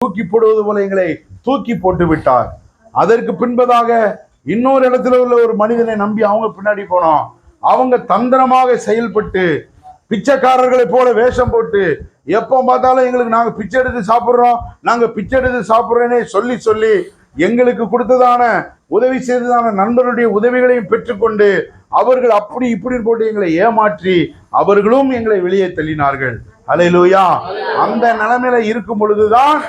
தூக்கி போடுவது போல எங்களை தூக்கி போட்டு விட்டார் அதற்கு பின்பதாக இன்னொரு இடத்துல உள்ள ஒரு மனிதனை நம்பி அவங்க பின்னாடி போனோம் அவங்க தந்திரமாக செயல்பட்டு பிச்சைக்காரர்களை போல வேஷம் போட்டு எப்போ பார்த்தாலும் எங்களுக்கு நாங்க பிச்சை எடுத்து சாப்பிடுறோம் நாங்க பிச்சை எடுத்து சாப்பிடுறோன்னே சொல்லி சொல்லி எங்களுக்கு கொடுத்ததான உதவி செய்ததான நண்பருடைய உதவிகளையும் பெற்றுக்கொண்டு அவர்கள் அப்படி இப்படி போட்டு எங்களை ஏமாற்றி அவர்களும் எங்களை வெளியே தள்ளினார்கள். அலையிலூயா அந்த நிலைமையில இருக்கும் பொழுதுதான்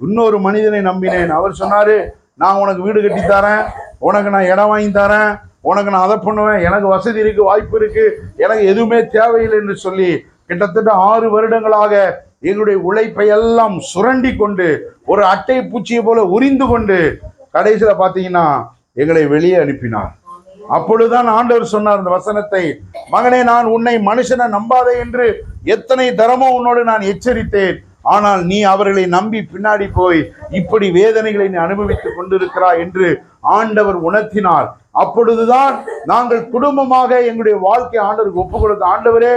இன்னொரு மனிதனை நம்பினேன். அவர் சொன்னாரு நான் உனக்கு வீடு கட்டி தரேன். உனக்கு நான் இடம் வாங்கி தரேன். உனக்கு நான் அதை பண்ணுவேன். எனக்கு வசதி இருக்கு வாய்ப்பு இருக்கு. எனக்கு எதுவுமே தேவையில்லை என்று சொல்லி கிட்டத்தட்ட ஆறு வருடங்களாக எங்களுடைய உழைப்பை எல்லாம் சுரண்டி கொண்டு ஒரு அட்டை பூச்சியை போல உரிந்து கொண்டு கடைசியில் பார்த்தீங்கன்னா எங்களை வெளியே அனுப்பினார். அப்பொழுதுதான் ஆண்டவர் சொன்னார் இந்த வசனத்தை மகனே நான் உன்னை மனுஷனை நம்பாதே என்று எத்தனை தரமோ உன்னோடு நான் எச்சரித்தேன். ஆனால் நீ அவர்களை நம்பி பின்னாடி போய் இப்படி வேதனைகளை நீ அனுபவித்துக் கொண்டிருக்கிறாய் என்று ஆண்டவர் உணர்த்தினார். அப்பொழுதுதான் நாங்கள் குடும்பமாக எங்களுடைய வாழ்க்கை ஆண்டவருக்கு ஒப்பு கொடுத்த ஆண்டவரே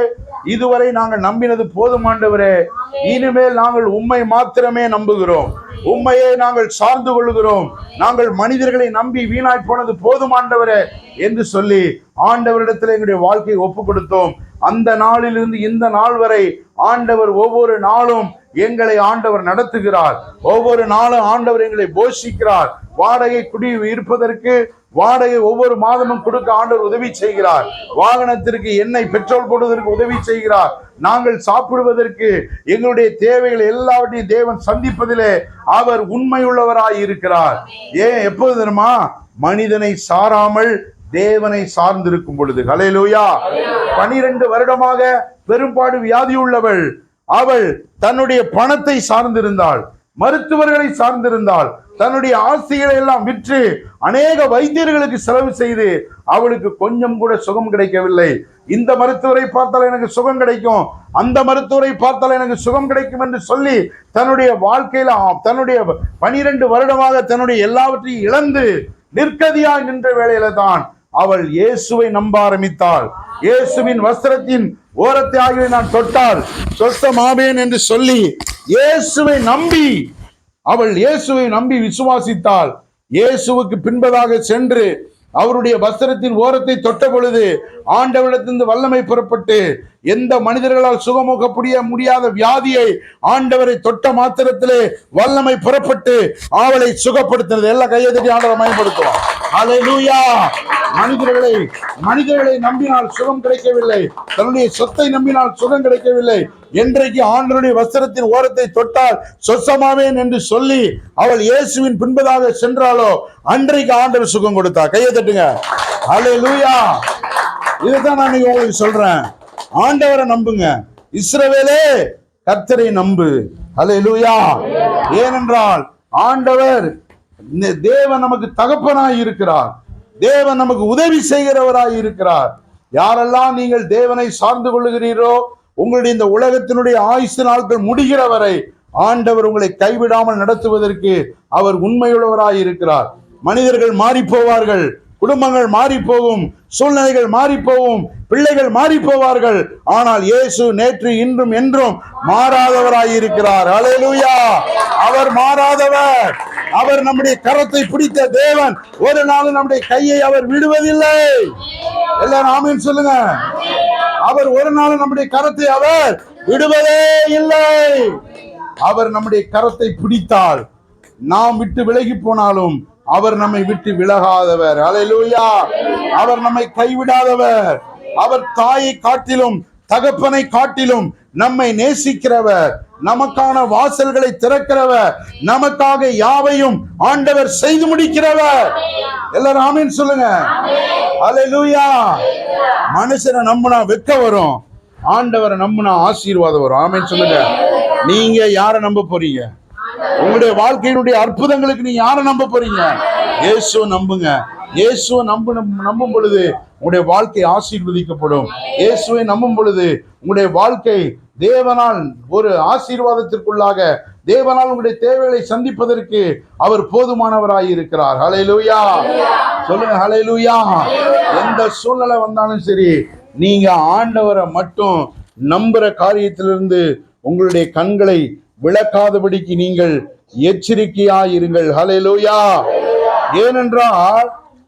இதுவரை நாங்கள் நம்பினது போதும் ஆண்டவரே. இனிமேல் நாங்கள் உண்மை மாத்திரமே நம்புகிறோம். உண்மையை நாங்கள் சார்ந்து கொள்கிறோம் நாங்கள் மனிதர்களை நம்பி வீணாய் போனது போதும் ஆண்டவரே என்று சொல்லி ஆண்டவரிடத்தில் எங்களுடைய வாழ்க்கையை ஒப்பு கொடுத்தோம் அந்த நாளிலிருந்து இந்த நாள் வரை ஆண்டவர் ஒவ்வொரு நாளும் எங்களை ஆண்டவர் நடத்துகிறார். ஒவ்வொரு நாளும் ஆண்டவர் எங்களை போஷிக்கிறார். வாடகை குடி இருப்பதற்கு வாடகை ஒவ்வொரு மாதமும் கொடுக்க ஆண்டவர் உதவி செய்கிறார். வாகனத்திற்கு எண்ணெய் பெட்ரோல் போடுவதற்கு உதவி செய்கிறார். நாங்கள் சாப்பிடுவதற்கு எங்களுடைய தேவைகள் எல்லாவற்றையும் தேவன் சந்திப்பதிலே அவர் உண்மையுள்ளவராய் இருக்கிறார். ஏன்? எப்போது தெரியுமா? மனிதனை சாராமல் தேவனை சார்ந்திருக்கும் பொழுது. ஹalleluya பனிரெண்டு வருடமாக பெரும்பாடு வியாதியுள்ளவள் அவள் தன்னுடைய பணத்தை சார்ந்திருந்தாள் மருத்துவர்களை சார்ந்திருந்தாள் தன்னுடைய ஆசைகளை எல்லாம் விற்று அநேக வைத்தியர்களுக்கு செலவு செய்து அவளுக்கு கொஞ்சம் கூட சுகம் கிடைக்கவில்லை. இந்த மருத்துவரை பார்த்தால் எனக்கு சுகம் கிடைக்கும். அந்த மருத்துவரை பார்த்தால் எனக்கு சுகம் கிடைக்கும் என்று சொல்லி தன்னுடைய வாழ்க்கையில தன்னுடைய பனிரெண்டு வருடமாக தன்னுடைய எல்லாவற்றையும் இழந்து நிற்கதியாய் நின்ற வேளையில தான் அவள் இயேசுவை நம்ப ஆரம்பித்தாள். இயேசுவின் வஸ்திரத்தின் ஓரத்தை ஆகியவை நான் தொட்டால் சொஸ்தமாவேன் என்று சொல்லி இயேசுவை நம்பி அவள் இயேசுவை நம்பி விசுவாசித்தாள். இயேசுவுக்கு பின்பதாக சென்று அவருடைய வஸ்திரத்தின் ஓரத்தை தொட்ட பொழுது ஆண்டவரிடத்திலிருந்து வல்லமை புறப்பட்டு எந்த மனிதர்களால் சுகமுகப்படிய முடியாத வியாதியை ஆண்டவரை தொட்ட மாத்திரத்திலே வல்லமை புறப்பட்டு அவளை சுகப்படுத்தினது. எல்லா கையை ஆண்டவரை பயன்படுத்துவோம் அலையூயா மனிதர்களை மனிதர்களை நம்பினால் சுகம் கிடைக்கவில்லை. தன்னுடைய சொத்தை நம்பினால் சுகம் கிடைக்கவில்லை. என்றைக்கு ஆண்டனுடைய வஸ்திரத்தின் ஓரத்தை தொட்டால் சொசமாவேன் என்று சொல்லி அவள் இயேசுவின் பின்பதாக சென்றாலோ அன்றைக்கு ஆண்டவர் சுகம் கொடுத்தா. கையை தட்டுங்க. ஹalleluya இதுதான் நான் உங்களுக்கு சொல்றேன். ஆண்டவரை நம்புங்க. இஸ்ரவேலே கர்த்தரை நம்பு. ஹalleluya ஏனென்றால் ஆண்டவர் தேவன் நமக்கு தகப்பனாய் இருக்கிறார். தேவன் நமக்கு உதவி செய்கிறவராய் இருக்கிறார். யாரெல்லாம் நீங்கள் தேவனை சார்ந்து கொள்ளுகிறீரோ உங்களுடைய இந்த உலகத்தினுடைய ஆயுசு நாட்கள் முடிகிற வரை ஆண்டவர் உங்களை கைவிடாமல் நடத்துவதற்கு அவர் உண்மையுள்ளவராய் இருக்கிறார். மனிதர்கள் மாறி போவார்கள் குடும்பங்கள் மாறி போகும் சூழ்நிலைகள் மாறி போகும் பிள்ளைகள் மாறி போவார்கள் ஆனால் இயேசு நேற்று இன்றும் என்றும் மாறாதவராய் இருக்கிறார். அலையலூயா அவர் மாறாதவர். அவர் நம்முடைய கரத்தை பிடித்த தேவன் ஒரு நாள் நம்முடைய கையை அவர் விடுவதில்லை. எல்லாரும் ஆமீன் சொல்லுங்க. அவர் ஒரு நாள் நம்முடைய கரத்தை அவர் விடுவதே இல்லை. அவர் நம்முடைய கரத்தை பிடித்தால் நாம் விட்டு விலகி போனாலும் அவர் நம்மை விட்டு விலகாதவர். அலையிலூயா அவர் நம்மை கைவிடாதவர். அவர் தாயை காட்டிலும் தகப்பனை காட்டிலும் நம்மை நேசிக்கிறவர். நமக்கான வாசல்களை திறக்கிறவர். நமக்காக யாவையும் ஆண்டவர் செய்து முடிக்கிறவர். எல்லாரும் ஆமீன் சொல்லுங்க. அலையிலூயா மனுஷனை நம்பினா வெக்க வரும். ஆண்டவரை நம்பினா ஆசீர்வாதம் வரும். ஆமீன் சொல்லுங்க. நீங்க யாரை நம்ப போறீங்க? உங்களுடைய வாழ்க்கையினுடைய அற்புதங்களுக்கு நீங்க யாரை நம்ப போறீங்க? இயேசுவை நம்புங்க. இயேசுவை நம்பு நம்பும் பொழுது உங்களுடைய வாழ்க்கை ஆசீர்வதிக்கப்படும். இயேசுவை நம்பும் பொழுது உங்களுடைய வாழ்க்கை தேவனால் ஒரு ஆசீர்வாதத்திற்குள்ளாக தேவனால் உங்களுடைய தேவைகளை சந்திப்பதற்கு அவர் போதுமானவராய் இருக்கிறார். ஹalleluya சொல்லுங்க ஹலையிலூயா எந்த சூழ்நிலை வந்தாலும் சரி நீங்க ஆண்டவரை மட்டும் நம்புற காரியத்திலிருந்து உங்களுடைய கண்களை விளக்காதபடிக்கு நீங்கள் எச்சரிக்கையாயிருங்கள். ஹலையிலூயா ஏனென்றால்